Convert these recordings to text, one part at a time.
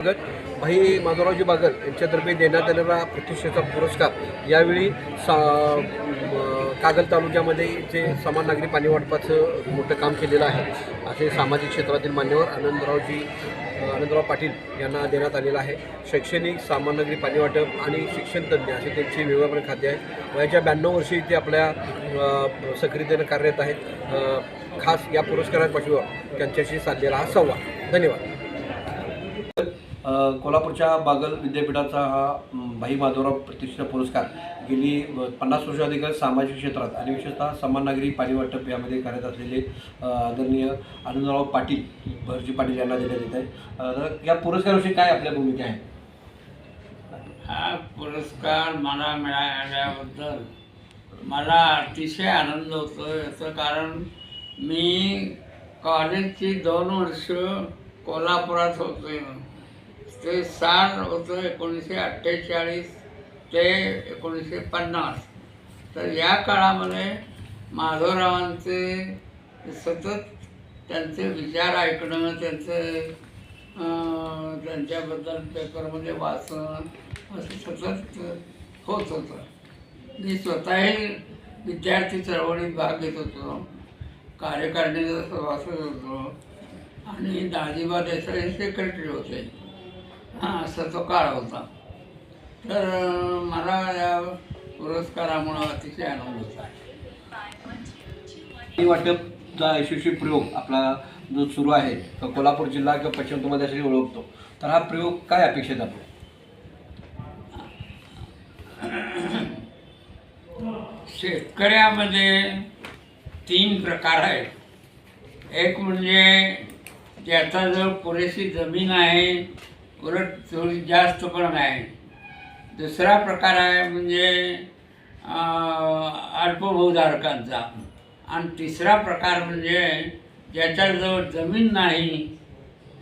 भगत भाई माधवरावजी बागल यांच्यातर्फे देण्यात आलेला प्रतिष्ठेचा पुरस्कार. यावेळी सा कागल तालुक्यामध्ये जे समान नागरी पाणी वाटपाचं मोठं काम केलेलं आहे. असे सामाजिक क्षेत्रातील मान्यवर आनंदरावजी आनंदराव पाटील यांना देण्यात आलेलं आहे. शैक्षणिक सामान नागरी पाणी वाटप आणि शिक्षण तज्ज्ञ असे त्यांची वेगवेगळे खाते आहे वयाच्या ब्याण्णव वर्षी ते आपल्या सक्रियतेनं कार्यरत आहेत. खास या पुरस्कारापाठीवर त्यांच्याशी साधलेला हा संवाद. धन्यवाद. कोल्हापूरच्या बागल विद्यापीठाचा हा भाई माधवराव प्रतिष्ठा पुरस्कार गेली पन्नास पन्नास वर्षाधिक सामाजिक क्षेत्रात आणि विशेषतः समान नागरी पाणी वाटप यामध्ये कार्यरत असलेले आदरणीय आनंदराव पाटील भरजी पाटील यांना देण्यात येत आहे. तर या पुरस्काराविषयी काय आपल्या भूमिका आहे? हा पुरस्कार मला मिळाल्याबद्दल मला अतिशय आनंद होतो याचं कारण मी कॉलेजची दोन वर्ष कोल्हापुरात होते ते साल होतं एकोणीसशे अठ्ठेचाळीस ते एकोणीसशे पन्नास. तर या काळामध्ये माधवरावांचे सतत त्यांचे विचार ऐकणं त्यांचे त्यांच्याबद्दल पेपरमध्ये वाचणं असं सतत होत होतं. मी स्वतःही विद्यार्थी चळवळीत भाग घेत होतो कार्यकारिणीचा सभासद होतो आणि दाजीबा देसाई सेक्रेटरी होते. हां असा तो काळ होता. तर मला या पुरस्कारामुळं अतिशय आनंद होता. पाणी वाटपचा यशस्वी प्रयोग आपला जो सुरू आहे तो कोल्हापूर जिल्हा किंवा पश्चिम विभागामध्ये असे ओळखतो. तर हा प्रयोग काय अपेक्षित आपला शेतकऱ्यामध्ये तीन प्रकार आहेत. एक म्हणजे ज्याचा जवळ पुरेशी जमीन आहे उलट थोडी जास्त पण आहे. दुसरा प्रकार आहे म्हणजे अल्पभूधारकांचा. आणि तिसरा प्रकार म्हणजे ज्याच्याजवळ जमीन नाही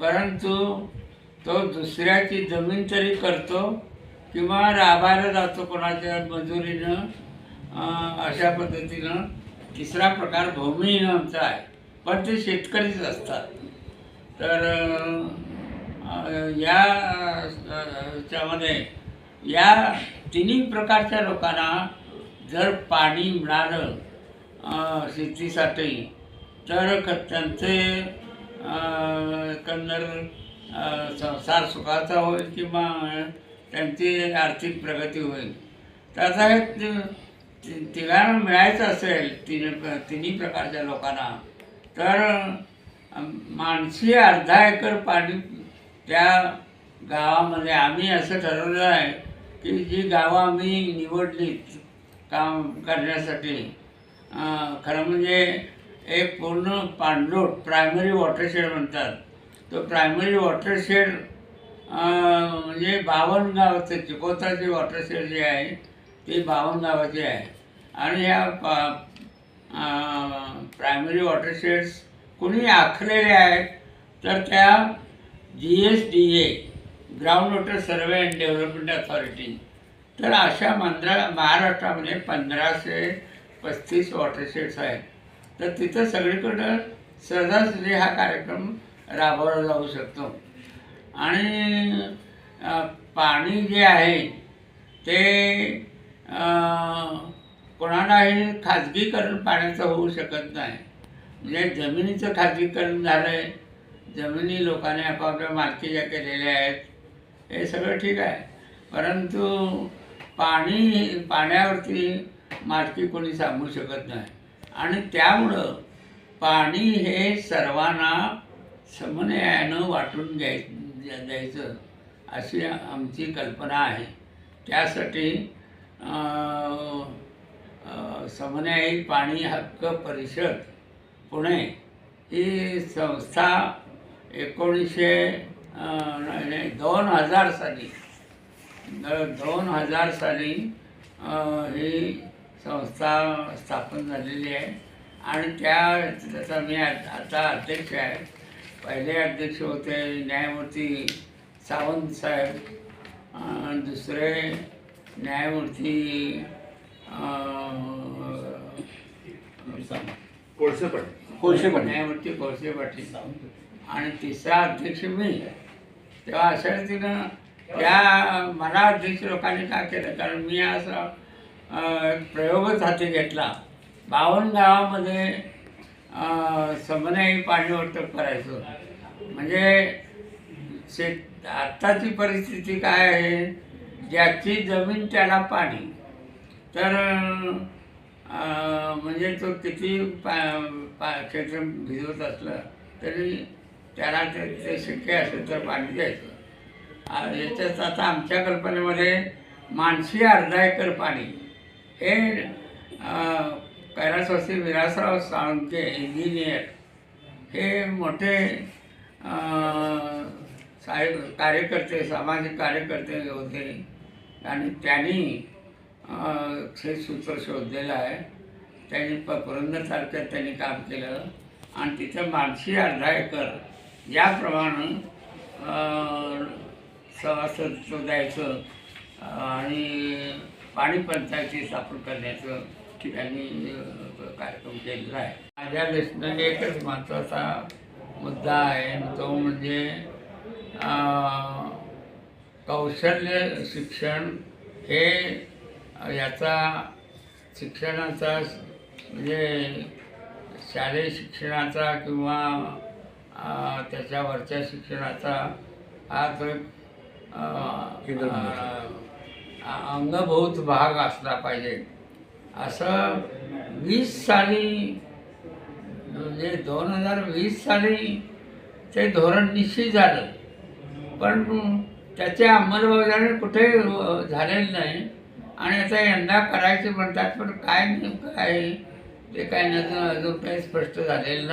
परंतु तो दुसऱ्याची जमीन तरी करतो किंवा राबायला जातो कोणाच्या मजुरीनं अशा पद्धतीनं. तिसरा प्रकार भूमिहीन आमचा आहे. पण ते शेतकरीच असतात. तर या याच्यामध्ये या तिन्ही प्रकारच्या लोकांना जर पाणी मिळालं शेतीसाठी तर क त्यांचे एकंदर संसार सुखाचा होईल किंवा त्यांची आर्थिक प्रगती होईल. त्याचा हे तिघांना मिळायचं असेल तीन तिन्ही प्रकारच्या लोकांना तर माणशी माणसी अर्धा एकर पाणी त्या गावामध्ये आम्ही असं ठरवलं आहे की जी गावं आम्ही निवडली काम करण्यासाठी खरं म्हणजे एक पूर्ण पाणलोट प्रायमरी वॉटरशेड म्हणतात. तो प्रायमरी वॉटरशेड म्हणजे बावन्न गावाचं चिकोताचे वॉटरशेड जे आहे ते बावन्न गावाचे आहे. आणि ह्या पा प्रायमरी वॉटरशेड्स कुणी आखलेले आहेत तर त्या G S D A ground water survey and development authority तर अशा मंद्रा महाराष्ट्रामध्ये पंधराशे पस्तीस वॉटरशेड्स आहेत. तर तिथं सगळीकडं सहजासहजी हा कार्यक्रम राबवला जाऊ शकतो. आणि पाणी जे आहे ते कोणालाही खाजगीकरण पाण्याचं होऊ शकत नाही. म्हणजे जमिनीचं खाजगीकरण झालं आहे जमिनी लोकांनी आपापल्या मालकीच्या केलेल्या आहेत हे सगळं ठीक आहे. परंतु पाणी पाण्यावरती मालकी कोणी सांगू शकत नाही. आणि त्यामुळं पाणी हे सर्वांना समन्यायानं वाटून घ्याय द्यायचं अशी आमची कल्पना आहे. त्यासाठी समन्यायी पाणी हक्क परिषद पुणे ही संस्था एकोणीसशे नाही, दोन हजार साली दोन हजार साली ही संस्था स्थापन झालेली आहे. आणि त्या त्याचा मी आ- आता अध्यक्ष आहे. पहिले अध्यक्ष होते न्यायमूर्ती सावंत साहेब दुसरे न्यायमूर्ती अं, कोळसे पाटील. न्यायमूर्ती कोळसे पाटील. आणि तिसरा अध्यक्ष मी तेव्हा अशा रीतीनं त्या मला अध्यक्ष लोकांनी काय केलं? कारण मी असा प्रयोगच हाती घेतला. बावन्न गावामध्ये समन्यायी पाणी वाटप करायचं. म्हणजे शेत आत्ताची परिस्थिती काय आहे? ज्याची जमीन त्याला पाणी. तर म्हणजे तो किती पा पा क्षेत्र भिजवत असलं तरी त्याला ते ते शक्य असेल तर पाणी द्यायचं. याच्यात आता आमच्या कल्पनेमध्ये मानसी अर्धा एकर पाणी. हे कैलासवासी विलासराव साळुंके इंजिनियर हे मोठे साय साहेब कार्यकर्ते सामाजिक कार्यकर्ते होते. आणि त्यांनी हे सूत्र शोधलेलं आहे. त्यांनी प पुरंदर तालुक्यात त्यांनी काम केलं. आणि तिथं मानसी अर्धा एकर याप्रमाणे सभासद शोधायचं आणि पाणी पंचायती स्थापन करण्याचं ठिकाणी कार्यक्रम केलेला आहे. माझ्या दृष्टीने एकच महत्त्वाचा मुद्दा आहे तो म्हणजे कौशल्य शिक्षण हे याचा शिक्षणाचा म्हणजे शालेय शिक्षणाचा किंवा त्याच्यावरच्या शिक्षणाचा हा अं, अंगभूत भाग असला पाहिजे. असं वीस साली म्हणजे दोन हजार वीस साली ते धोरण निश्चित झालं. पण त्याची अंमलबजावणी कुठे झालेली नाही. आणि आता यंदा करायचे म्हणतात पण काय नेमकं आहे ते काय अजून अजून काही स्पष्ट झालेलं नाही.